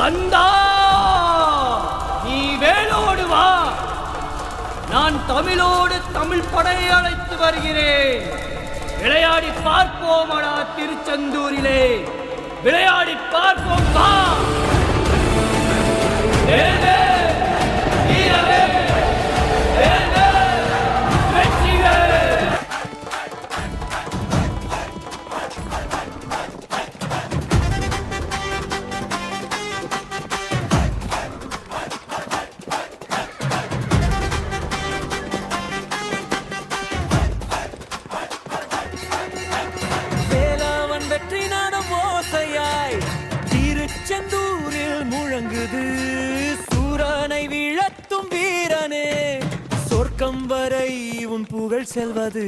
கந்தா! நீ வேலோடு வா. நான் தமிழோடு தமிழ் படையை அழைத்து வருகிறேன். விளையாடி பார்ப்போமடா திருச்செந்தூரிலே. முழங்குது. சூரானை விழத்தும் வீரனே. சொர்க்கம் வரை உன் புகழ் செல்வது.